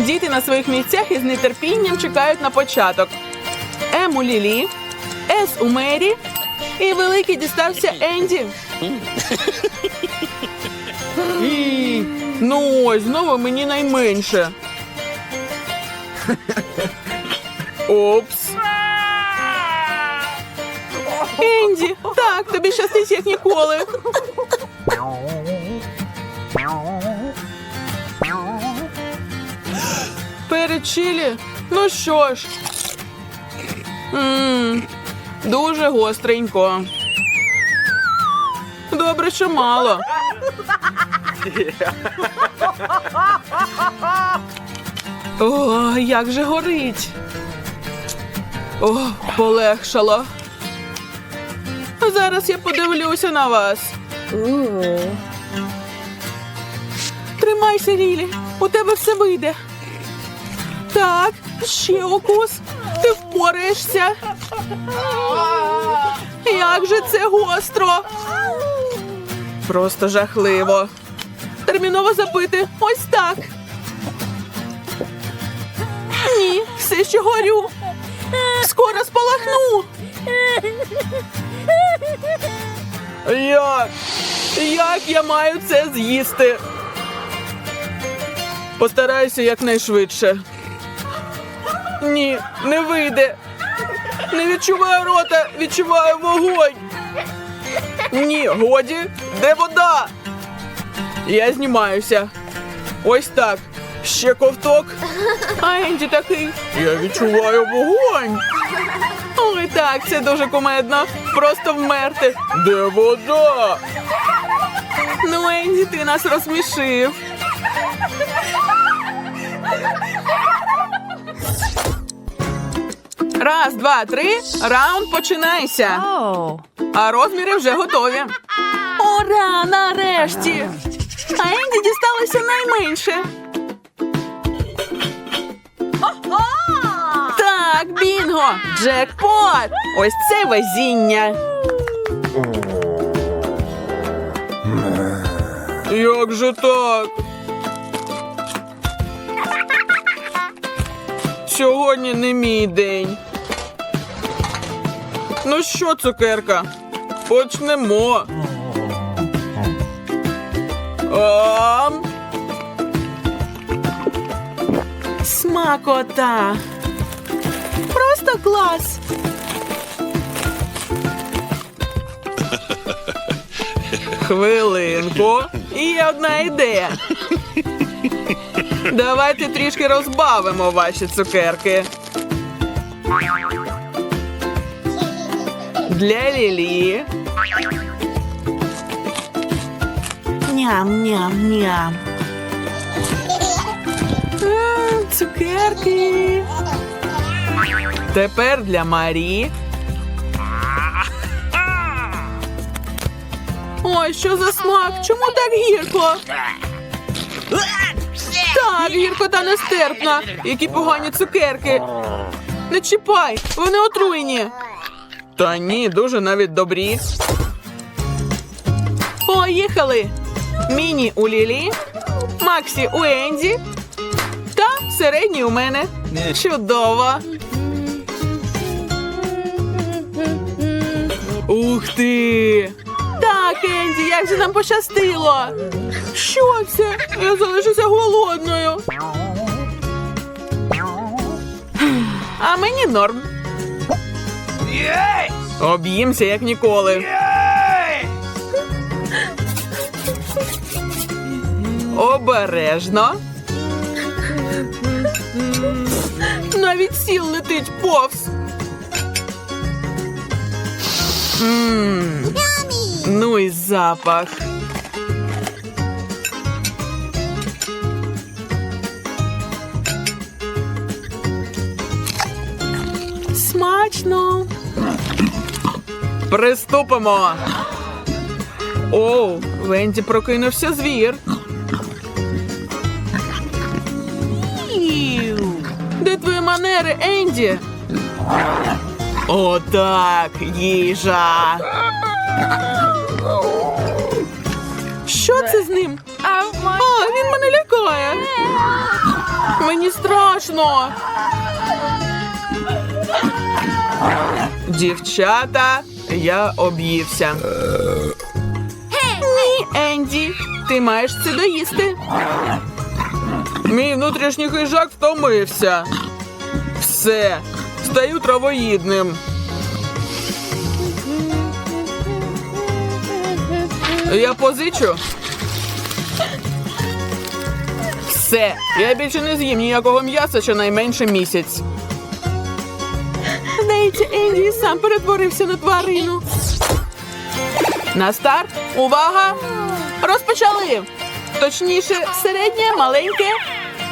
Діти на своїх місцях із нетерпінням чекають на початок. М у Лілі, С у Мері і великий дістався Енді. І, ну ось, знову мені найменше. Опс. Енді, так, тобі щастить як ніколи. Перед чилі? Ну що ж. Ммм, дуже гостренько. Добре, що мало. О, як же горить. О, полегшало. Зараз я подивлюся на вас. Тримайся, Лілі, у тебе все вийде. Так, ще укус. Ти впораєшся. Як же це гостро. Просто жахливо. Терміново запити. Ось так. Ні, все ще горю. Скоро спалахну. Як? Як я маю це з'їсти? Постараюся якнайшвидше. Ні, не вийде. Не відчуваю рота, відчуваю вогонь. Ні, годі, де вода? Я знімаюся. Ось так. Ще ковток. А Енді такий. Я відчуваю вогонь. Ой, так, це дуже кумедно. Просто вмерти. Де вода? Ну, Енді, ти нас розсмішив. Раз, два, три. Раунд починайся. А розміри вже готові. Ура! Нарешті! А Енді дісталося найменше. Так, бінго! Джекпот! Ось це везіння. Як же так? Сьогодні не мій день. Ну що, цукерка? Почнемо. Смакота. Просто клас. Хвилинку. І є одна ідея. Давайте трішки розбавимо ваші цукерки. Для Лілі. Ням-ням-ням. Цукерки. Тепер для Марі. Ой, що за смак? Чому так гірко? Так, гірко та нестерпна. Які погані цукерки. Не чіпай, вони отруйні. Та ні, дуже навіть добрі. Поїхали. Міні у Лілі, Максі у Енді та середній у мене. Чудово. Ух ти! Так, Енді, як же нам пощастило. Що це? Я залишуся голодною. А мені норм. Об'їмся, як ніколи. Обережно. Навіть сіл летить повз. Ну і запах. Смачно. Приступимо. Оу, Венді прокинувся звір. Де твої манери, Енді? Отак, їжа. Що це з ним? А, він мене лякає. Мені страшно. Дівчата, я об'ївся. Ні, Енді, ти маєш це доїсти. Мій внутрішній хижак втомився. Все, стаю травоїдним. Я позичу. Все, я більше не з'їм ніякого м'яса щонайменше місяць. Здається, Енді сам перетворився на тварину. На старт. Увага! Розпочали! Точніше, середнє, маленьке,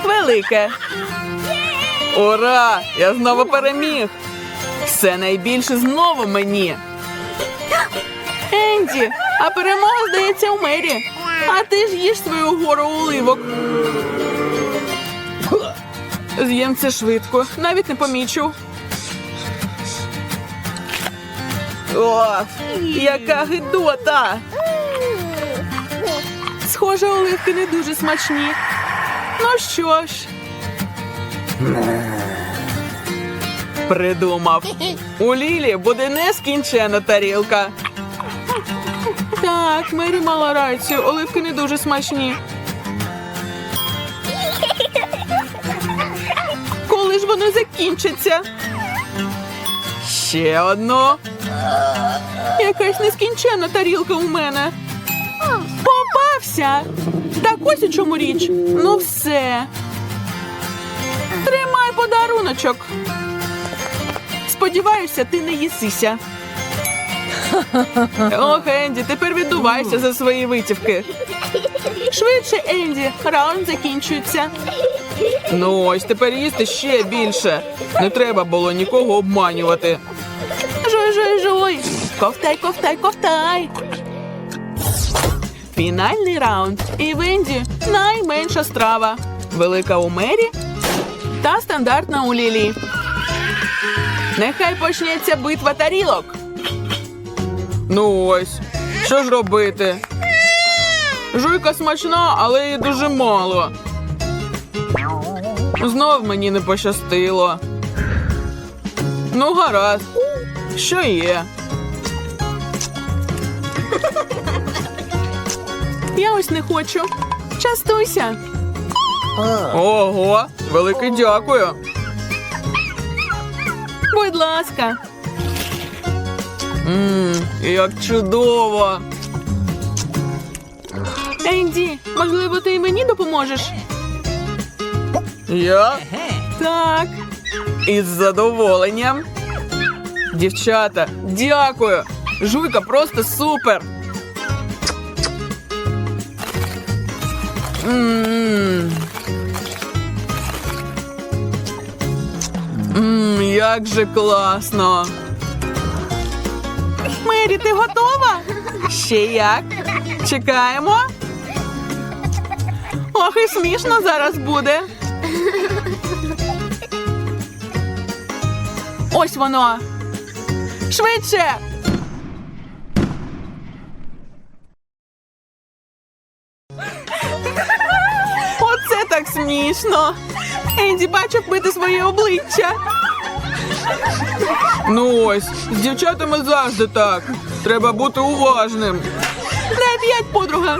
велике. Ура! Я знову переміг! Все найбільше знову мені. Енді, а перемога здається у мері. А ти ж їж свою гору уливок. З'їм це швидко, навіть не помічу. О, яка гидота! Схоже, оливки не дуже смачні. Ну що ж. Придумав. У Лілі буде нескінчена тарілка. Так, Мері мала рацію, оливки не дуже смачні. Коли ж вони закінчаться? Ще одну. Якась нескінченна тарілка у мене. Попався. Так ось у чому річ. Ну все. Тримай подаруночок. Сподіваюся, ти не їсися. Ох, Енді, тепер віддувайся за свої витівки. Швидше, Енді, раунд закінчується. Ну ось тепер їсти ще більше. Не треба було нікого обманювати. Ковтай, ковтай, ковтай. Фінальний раунд. І в Енді найменша страва. Велика у мері та стандартна у Лілі. Нехай почнеться битва тарілок. Ну ось, що ж робити? Жуйка смачна, але її дуже мало. Знов мені не пощастило. Ну, гаразд. Що є? Я ось не хочу. Частуйся. Ого, велике дякую. Будь ласка. Мм, як чудово. Енді, можливо, ти і мені допоможеш? Я? Так. Із задоволенням. Дівчата, дякую. Жуйка просто супер. Мм. Мм, як же класно. Мері, ти готова? Ще як? Чекаємо. Ох, і смішно зараз буде. Ось воно. Швидше. Смішно. Енді бачив бити своє обличчя. Ну ось, з дівчатами завжди так. Треба бути уважним. Дай п'ять, подруга.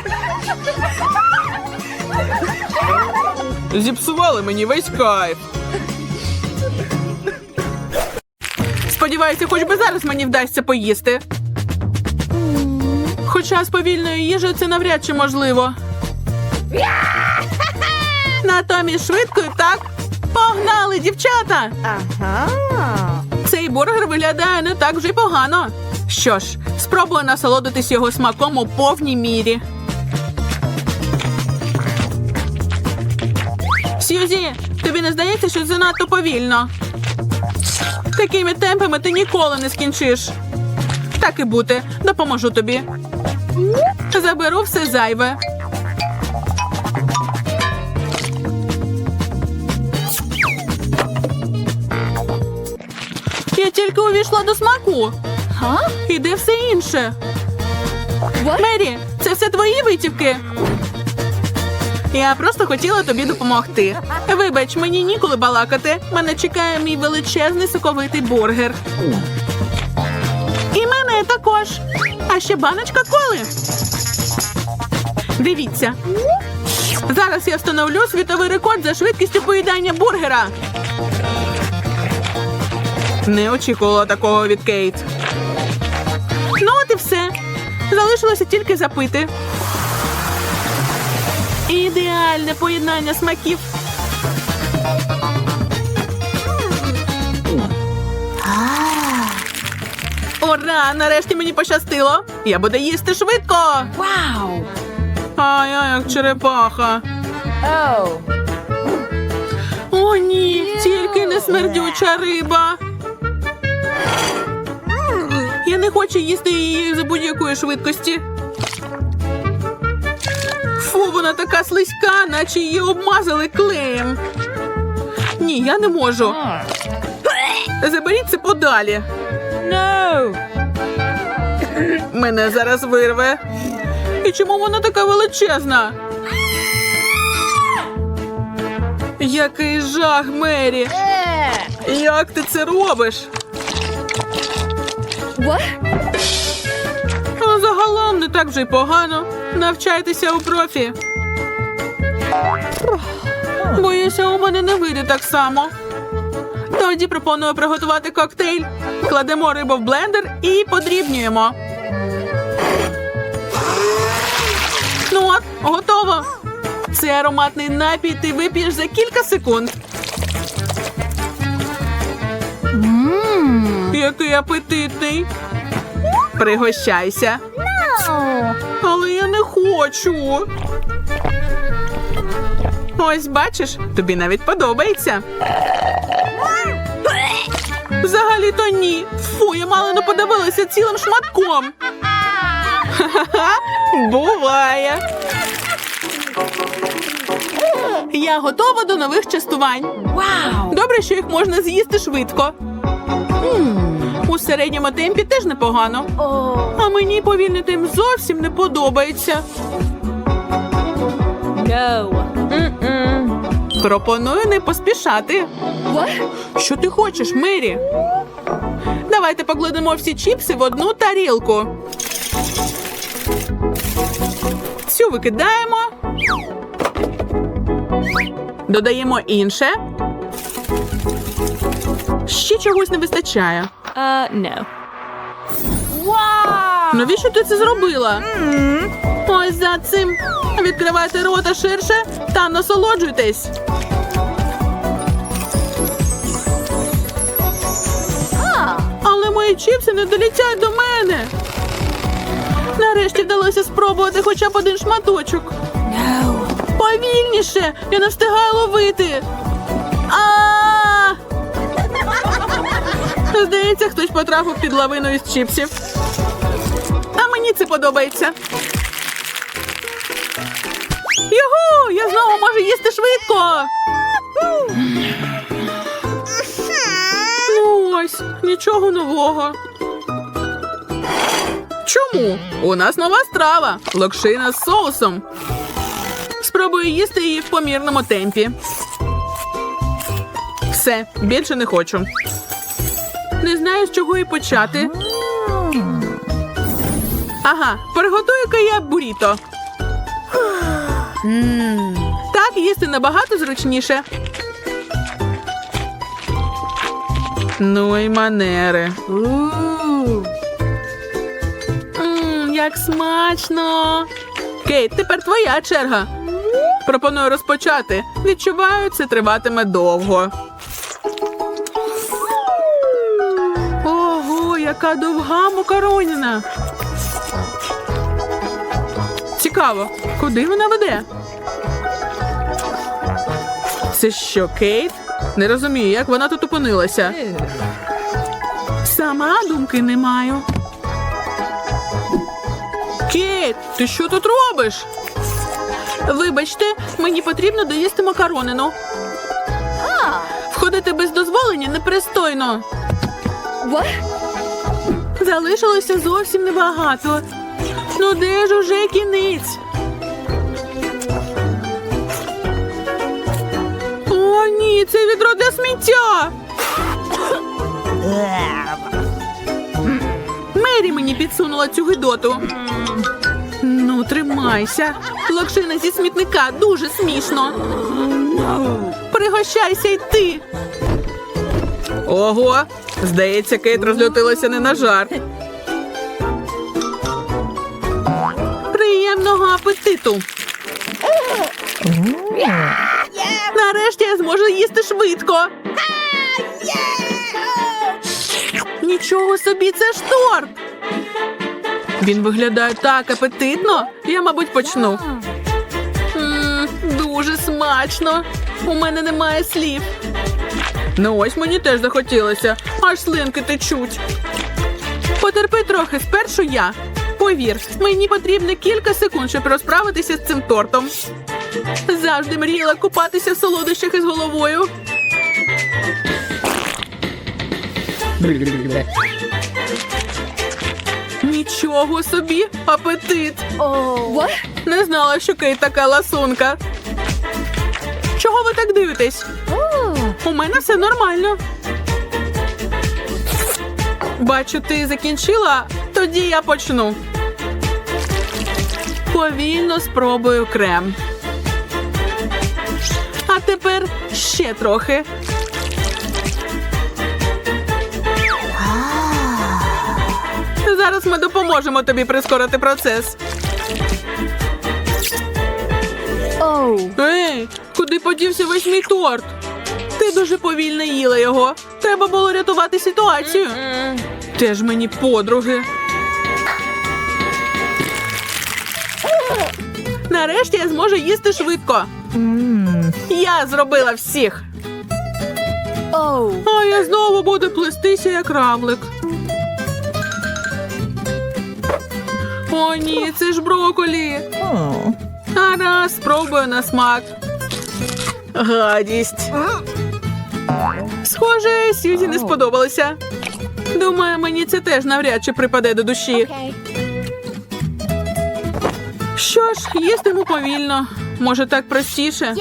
Зіпсували мені весь кайф. Сподіваюся, хоч би зараз мені вдасться поїсти. Хоча з повільною їжею це навряд чи можливо. Натомість швидкою так. Погнали, дівчата! Ага. Цей бургер виглядає не так вже й погано. Що ж, спробую насолодитись його смаком у повній мірі. Сьюзі, тобі не здається, що це надто повільно? Такими темпами ти ніколи не скінчиш. Так і бути, допоможу тобі. Заберу все зайве. Тільки увійшла до смаку. Га? І де все інше? What? Мері, це все твої витівки. Я просто хотіла тобі допомогти. Вибач, мені ніколи балакати. Мене чекає мій величезний соковитий бургер. І мене також. А ще баночка коли. Дивіться. Зараз я встановлю світовий рекорд за швидкістю поїдання бургера. Не очікувала такого від Кейт. Ну, от і все. Залишилося тільки запити. Ідеальне поєднання смаків. Ура! Нарешті мені пощастило. Я буду їсти швидко. Wow. А я як черепаха. О, ні, тільки не смердюча риба. Не хочу їсти її за будь-якої швидкості. Фу, вона така слизька, наче її обмазали клеєм. Ні, я не можу. Заберіть це подалі. No. Мене зараз вирве. І чому вона така величезна? Який жах, Мері! Як ти це робиш? What? Ну, загалом не так вже й погано. Навчайтеся у профі. Боюся, у мене не вийде так само. Тоді пропоную приготувати коктейль. Кладемо рибу в блендер і подрібнюємо. Ну от, готово. Цей ароматний напій ти вип'єш за кілька секунд. Який апетитний. Пригощайся. Але я не хочу. Ось бачиш, тобі навіть подобається. Взагалі-то ні. Фу, я мало не подивилася цілим шматком. Ха-ха-ха, буває. Я готова до нових частувань. Wow. Добре, що їх можна з'їсти швидко. У середньому темпі теж непогано. А мені повільний темп зовсім не подобається. Пропоную не поспішати. Що ти хочеш, Мері? Давайте покладемо всі чіпси в одну тарілку. Цю викидаємо. Додаємо інше. Ще чогось не вистачає. Uh, no. Wow. Навіщо ти це зробила? Ось за цим. Відкривайте рота ширше та насолоджуйтесь. Але мої чіпси не долітять до мене. Нарешті вдалося спробувати хоча б один шматочок. No. Повільніше! Я не встигаю ловити. Здається, хтось потрапив під лавину із чіпсів. А мені це подобається. Югу! Я знову можу їсти швидко. Ну ось, нічого нового. Чому? У нас нова страва локшина з соусом. Спробую їсти її в помірному темпі. Все, більше не хочу. Знаю, з чого і почати. Ага, приготую-ка я буріто. Так їсти набагато зручніше. Ну і манери. Як смачно. Кейт, тепер твоя черга. Пропоную розпочати. Відчуваю, це триватиме довго. Яка довга макароніна. Цікаво, куди вона веде? Це що, Кейт? Не розумію, як вона тут опинилася. Сама думки не маю. Кейт, ти що тут робиш? Вибачте, мені потрібно доїсти макаронину. Входити без дозволення непристойно. What? залишилося зовсім небагато. Ну де ж уже кінець? О, ні, це відро для сміття. Мері мені підсунула цю гидоту. Ну, тримайся. Локшина зі смітника дуже смішно. Пригощайся й ти. Ого, здається, Кейт розлютилася не на жарт. Приємного апетиту. Нарешті я зможу їсти швидко. Нічого собі, це ж торт. Він виглядає так апетитно. Я, мабуть, почну. Дуже смачно. У мене немає слів. Ну ось мені теж захотілося, аж слинки течуть. Потерпи трохи, спершу я. Повір, мені потрібно кілька секунд, щоб розправитися з цим тортом. Завжди мріяла купатися в солодощах із головою. Нічого собі, апетит. What? Не знала, що Кейт така ласунка. Чого ви так дивитесь? У мене все нормально. Бачу, ти закінчила, тоді я почну. Повільно спробую крем. А тепер ще трохи. Зараз ми допоможемо тобі прискорити процес. Ей, куди подівся весь мій торт? Дуже повільно їла його. Треба було рятувати ситуацію. Теж мені подруги. Нарешті я зможу їсти швидко. Я зробила всіх. А я знову буду плестися як равлик. О, ні, це ж броколі. А спробую на смак. Гадість. Схоже, Сьюзі не сподобалося. Думаю, мені це теж навряд чи припаде до душі. Що ж, їстиму повільно. Може, так простіше.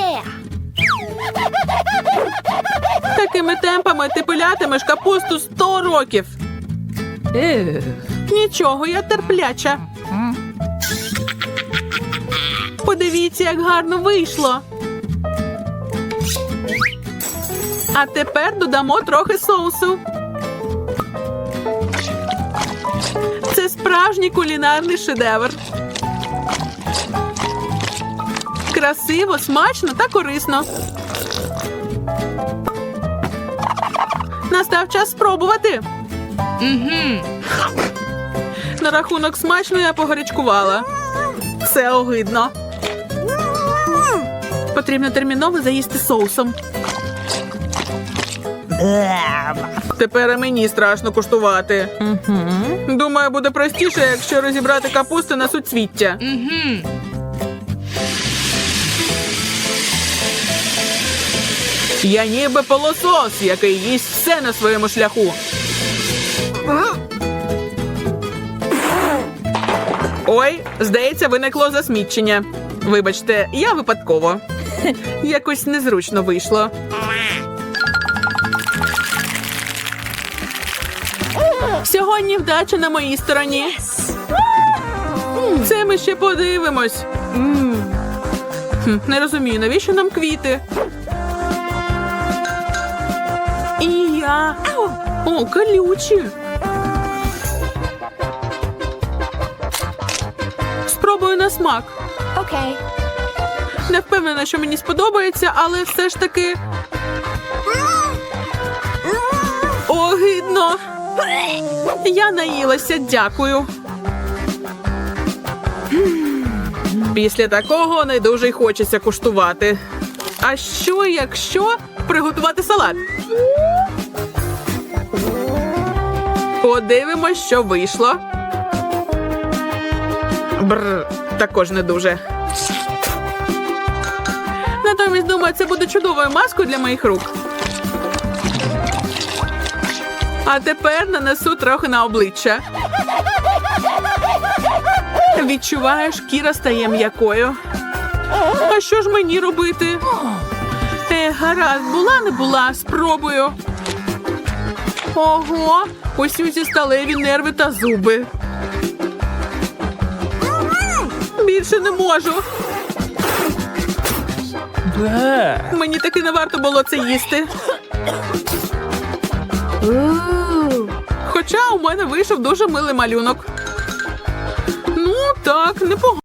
Такими темпами ти пилятимеш капусту 100 років. Нічого, я терпляча. Подивіться, як гарно вийшло. А тепер додамо трохи соусу. Це справжній кулінарний шедевр. Красиво, смачно та корисно. Настав час спробувати. На рахунок смачно я погарячкувала. Все огидно. Потрібно терміново заїсти соусом. Тепер і мені страшно куштувати. Думаю, буде простіше, якщо розібрати капусту на суцвіття. Я ніби полосос, який їсть все на своєму шляху. Ой, здається, виникло засмічення. Вибачте, я випадково. Якось незручно вийшло. Сьогодні вдача на моїй стороні. Це ми ще подивимось. Хм, не розумію, навіщо нам квіти? І я. О, колючі. Спробую на смак. Okay. Не впевнена, що мені сподобається, але все ж таки. Огидно. Я наїлася, дякую. Після такого не дуже й хочеться куштувати. А що, якщо приготувати салат? Подивимось, що вийшло. Бр, також не дуже. Натомість, думаю, це буде чудовою маскою для моїх рук. А тепер нанесу трохи на обличчя. Відчуваю, шкіра стає м'якою. А що ж мені робити? Е, гаразд, була не була, спробую. Ого, ось ці сталеві нерви та зуби. Більше не можу. Мені таки не варто було це їсти. Хоча у мене вийшов дуже милий малюнок. Ну, так, непогано.